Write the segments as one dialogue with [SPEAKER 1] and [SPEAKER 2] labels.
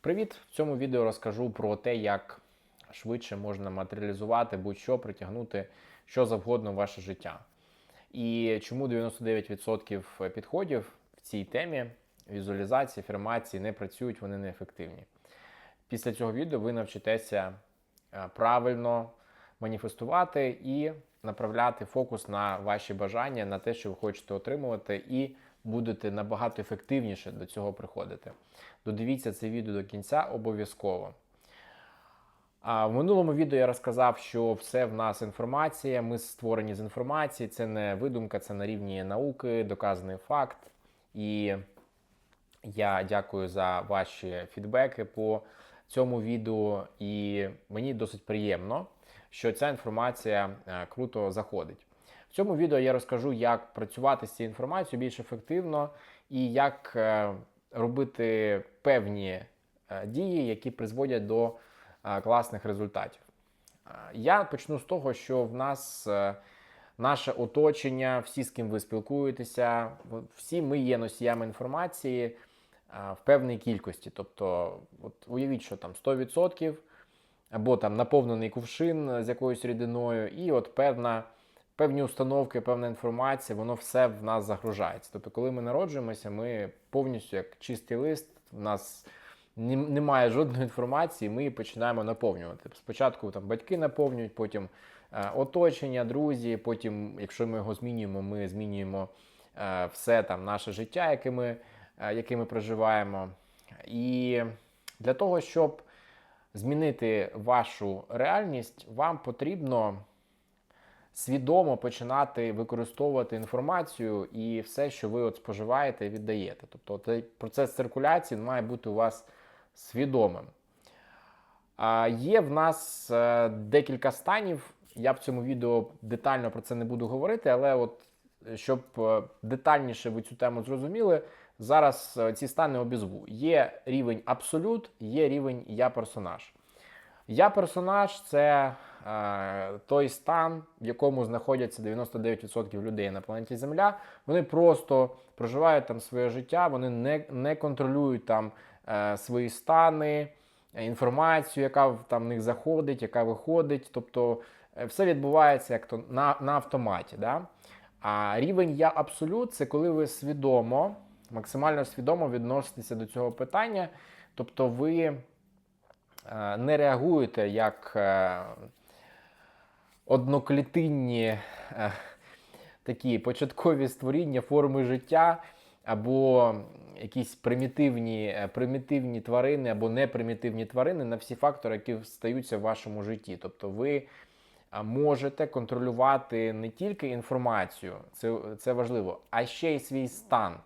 [SPEAKER 1] Привіт! В цьому відео розкажу про те, як швидше можна матеріалізувати будь-що, притягнути що завгодно в ваше життя. І чому 99% підходів в цій темі візуалізації, афірмації не працюють, вони неефективні. Після цього відео ви навчитеся е, правильно маніфестувати і направляти фокус на ваші бажання, на те, що ви хочете отримувати, і будете набагато ефективніше до цього приходити. Додивіться це відео до кінця обов'язково. А в минулому відео я розказав, що все в нас інформація. Ми створені з інформації, це не видумка, це на рівні науки, доказаний факт. І я дякую за ваші фідбеки по цьому відео. І мені досить приємно, що ця інформація е, круто заходить. В цьому відео я розкажу, як працювати з цією інформацією більш ефективно і як е, робити певні е, дії, які призводять до е, класних результатів. Я почну з того, що в нас наше оточення, всі, з ким ви спілкуєтеся, всі ми є носіями інформації в певній кількості. Тобто, от уявіть, що там 100% або там наповнений кувшин з якоюсь рідиною, і от певна. Певні установки, певна інформація, воно все в нас загружається. Тобто, коли ми народжуємося, ми повністю як чистий лист, в нас немає жодної інформації, ми її починаємо наповнювати. Спочатку там батьки наповнюють, потім е, оточення, друзі. Потім, якщо ми його змінюємо, ми змінюємо е, все там наше життя, яке ми, е, яке ми проживаємо. І для того, щоб змінити вашу реальність, вам потрібно свідомо починати використовувати інформацію і все, що ви от споживаєте, віддаєте. Тобто цей процес циркуляції має бути у вас свідомим. А є в нас е, декілька станів. Я в цьому відео детально про це не буду говорити, але от е, щоб е, детальніше ви цю тему зрозуміли, зараз ці стани обізву. Є рівень абсолют, є рівень я персонаж. Я персонаж це той стан, в якому знаходяться 99% людей на планеті Земля. Вони просто проживають там своє життя, вони не, не контролюють там е, свої стани, е, інформацію, яка там в них заходить, яка виходить. Тобто е, все відбувається як то на, на автоматі. Да? А рівень я абсолют це коли ви свідомо, максимально свідомо відноситеся до цього питання. Тобто ви е, не реагуєте як е, одноклітинні е, такі початкові створіння форми життя, або якісь примітивні, е, примітивні тварини, або непримітивні тварини на всі фактори, які стаються в вашому житті. Тобто ви можете контролювати не тільки інформацію, це, це важливо, а ще й свій стан.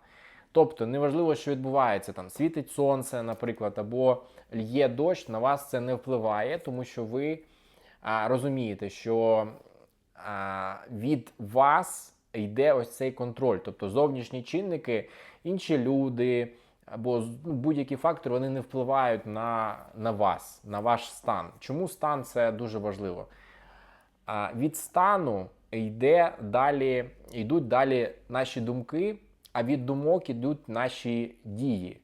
[SPEAKER 1] Тобто, неважливо, що відбувається там, світить сонце, наприклад, або лє дощ, на вас це не впливає, тому що ви розумієте, що від вас йде ось цей контроль. Тобто зовнішні чинники, інші люди або ну, будь-які фактори вони не впливають на, на вас, на ваш стан. Чому стан це дуже важливо? А від стану йде далі, йдуть далі наші думки, а від думок йдуть наші дії.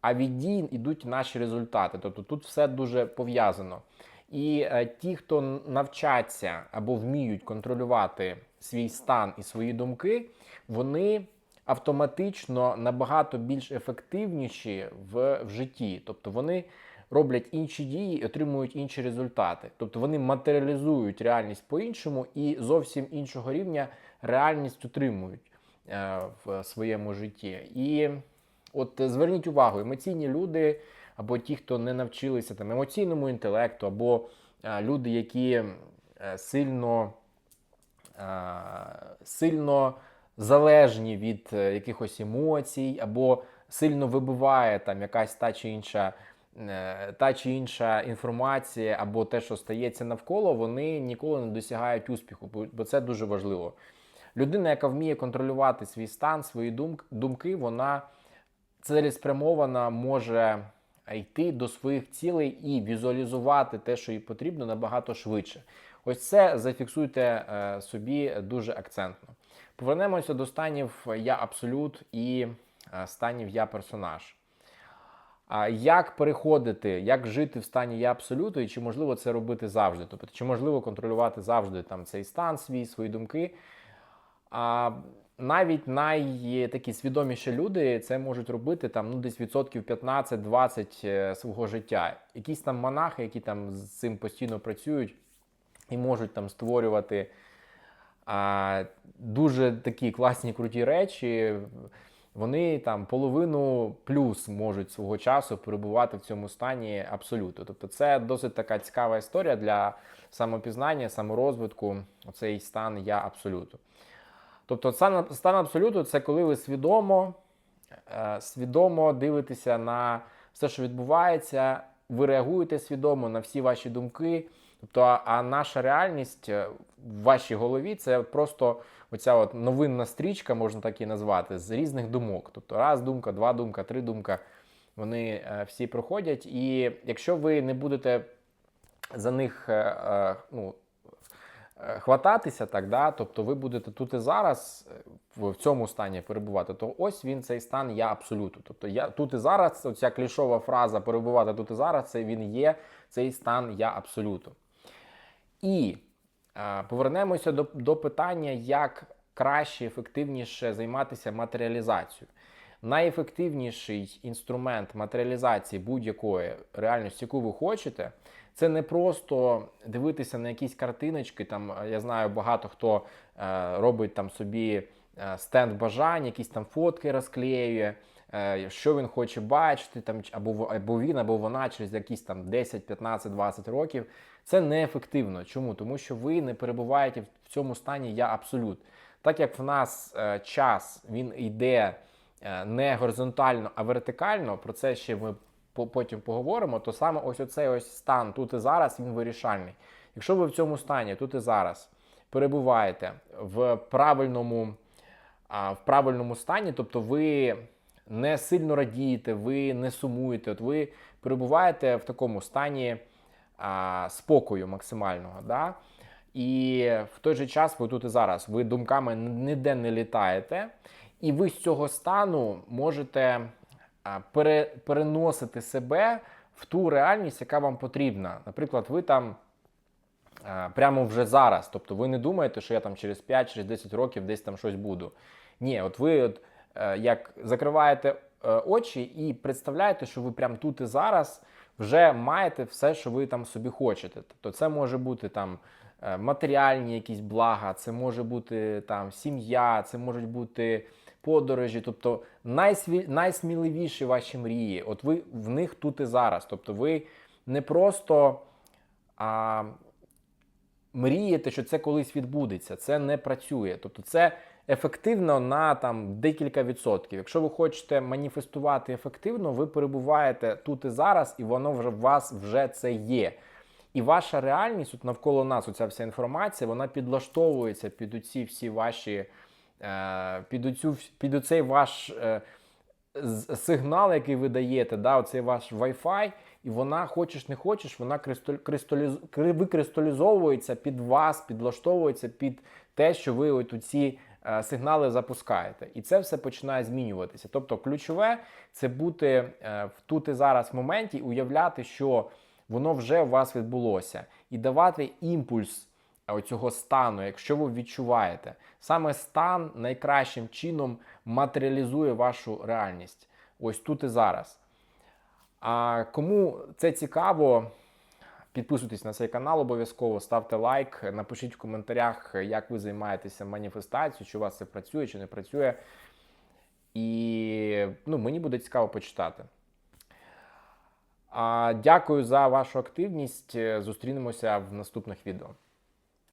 [SPEAKER 1] А від дій йдуть наші результати. Тобто тут все дуже пов'язано. І е, ті, хто навчаться або вміють контролювати свій стан і свої думки, вони автоматично набагато більш ефективніші в, в житті. Тобто вони роблять інші дії і отримують інші результати. Тобто вони матеріалізують реальність по-іншому і зовсім іншого рівня реальність отримують е, в своєму житті. І от зверніть увагу, емоційні люди або ті, хто не навчилися там емоційному інтелекту, або е, люди, які е, сильно, е, сильно залежні від якихось емоцій, або сильно вибиває там якась та чи інша. Та чи інша інформація або те, що стається навколо, вони ніколи не досягають успіху, бо це дуже важливо. Людина, яка вміє контролювати свій стан, свої думки, вона цілеспрямована може йти до своїх цілей і візуалізувати те, що їй потрібно, набагато швидше. Ось це зафіксуйте е, собі дуже акцентно. Повернемося до станів я абсолют і е, станів я персонаж. А як переходити, як жити в стані я абсолюту, і чи можливо це робити завжди? Тобто, чи можливо контролювати завжди там цей стан свій, свої думки? Навіть най свідоміші люди це можуть робити там ну десь відсотків 15-20 е, свого життя. Якісь там монахи, які там з цим постійно працюють і можуть там створювати а, дуже такі класні круті речі. Вони там половину плюс можуть свого часу перебувати в цьому стані абсолюту. Тобто, це досить така цікава історія для самопізнання, саморозвитку. Оцей стан я абсолюту. Тобто, стан, стан абсолюту це коли ви свідомо, е, свідомо дивитеся на все, що відбувається, ви реагуєте свідомо на всі ваші думки. Тобто, а, наша реальність е, в вашій голові це просто оця от новинна стрічка, можна так і назвати, з різних думок. Тобто, раз думка, два думка, три думка. Вони е, всі проходять. І якщо ви не будете за них ну, хвататися, так, да, тобто ви будете тут і зараз е, в цьому стані перебувати, то ось він цей стан я абсолюту. Тобто я тут і зараз, оця клішова фраза перебувати тут і зараз, це він є цей стан я абсолюту. І е, повернемося до, до питання, як краще, ефективніше займатися матеріалізацією. Найефективніший інструмент матеріалізації будь-якої реальності, яку ви хочете, це не просто дивитися на якісь картиночки. Там я знаю, багато хто е, робить там собі е, стенд бажань, якісь там фотки розклеює, е, що він хоче бачити, там або, або він, або вона через якісь там 10, 15, 20 років. Це неефективно. Чому? Тому що ви не перебуваєте в цьому стані я абсолют. Так як в нас е, час він йде не горизонтально, а вертикально, про це ще ми потім поговоримо, то саме ось оцей ось стан тут і зараз він вирішальний. Якщо ви в цьому стані тут і зараз перебуваєте в правильному, в правильному стані, тобто ви не сильно радієте, ви не сумуєте, от ви перебуваєте в такому стані а, спокою максимального. Да? І в той же час ви тут і зараз, ви думками ніде не літаєте, і ви з цього стану можете пере, переносити себе в ту реальність, яка вам потрібна. Наприклад, ви там прямо вже зараз. Тобто ви не думаєте, що я там через 5 через 10 років десь там щось буду. Ні, от ви от, е, як закриваєте е, очі і представляєте, що ви прямо тут і зараз вже маєте все, що ви там собі хочете. Тобто це може бути там е, матеріальні якісь блага, це може бути там сім'я, це можуть бути подорожі, тобто найсві... найсміливіші ваші мрії. От ви в них тут і зараз. Тобто ви не просто а, мрієте, що це колись відбудеться. Це не працює. Тобто, це ефективно на там декілька відсотків. Якщо ви хочете маніфестувати ефективно, ви перебуваєте тут і зараз, і воно вже в вас вже це є. І ваша реальність от навколо нас, оця вся інформація, вона підлаштовується під оці всі ваші, під, оцю, під оцей ваш е, сигнал, який ви даєте, да, оцей ваш Wi-Fi, і вона, хочеш не хочеш, вона кристаліз- викристалізовується під вас, підлаштовується під те, що ви от ці е, сигнали запускаєте. І це все починає змінюватися. Тобто, ключове це бути е, в тут і зараз в моменті, уявляти, що воно вже у вас відбулося, і давати імпульс оцього стану, якщо ви відчуваєте. Саме стан найкращим чином матеріалізує вашу реальність. Ось тут і зараз. А кому це цікаво, підписуйтесь на цей канал обов'язково, ставте лайк, напишіть в коментарях, як ви займаєтеся маніфестацією, чи у вас це працює, чи не працює. І ну, мені буде цікаво почитати. А, Дякую за вашу активність. Зустрінемося в наступних відео.